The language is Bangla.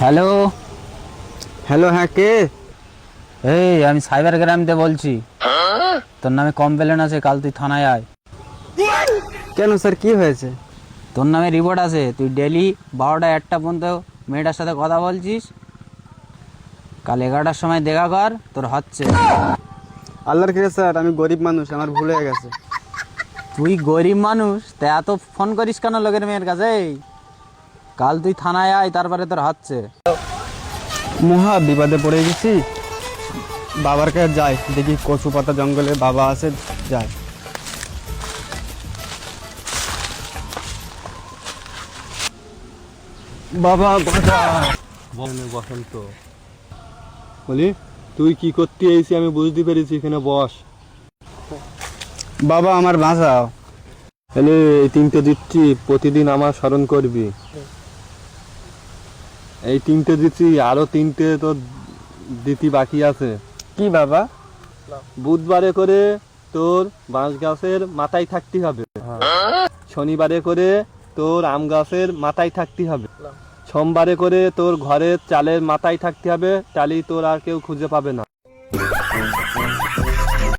হ্যালো। হ্যালো হ্যাঁ কে? এই আমি সাইবার গ্রামতে বলছি। তোর নামে কমপ্লেন আছে কাল তুই থানায় আয়। কেন স্যার কি হয়েছে? তোর নামে রিপোর্ট আছে তুই ডেলি বারোটা একটা পর্যন্ত মেয়েটার সাথে কথা বলছিস? কাল এগারোটার সময় দেখা কর তোর হচ্ছে। আল্লাহর কে স্যার আমি গরিব মানুষ আমার ভুল হয়ে গেছে। তুই গরিব মানুষ তা এত ফোন করিস কেন লোকের মেয়ের কাছে? কাল তুই থানায় আয় তারপরে তোর হচ্ছে মহা বিপদে পড়ে গেছি। বাবার কাছে যাই দেখি কচু পাতা জঙ্গলে বাবা আছে যাই। বাবা বাবা। বসন্ত। বলি তুই কি করতে এসেছি আমি বুঝতে পেরেছি এখানে বস। বাবা আমার বাঁচাও। তাহলে এই তিনটে দিচ্ছি প্রতিদিন আমার স্মরণ করবি। এই তিনটে দিচ্ছি আরও তিনটে তোর দিতি বাকি আছে। কি বাবা? বুধবারে করে তোর বাঁশ গাছের মাথায় থাকতে হবে। শনিবারে করে তোর আম গাছের মাথায় থাকতে হবে। সোমবারে করে তোর ঘরের চালের মাথায় থাকতে হবে তাহলেই তোর আর কেউ খুঁজে পাবে না।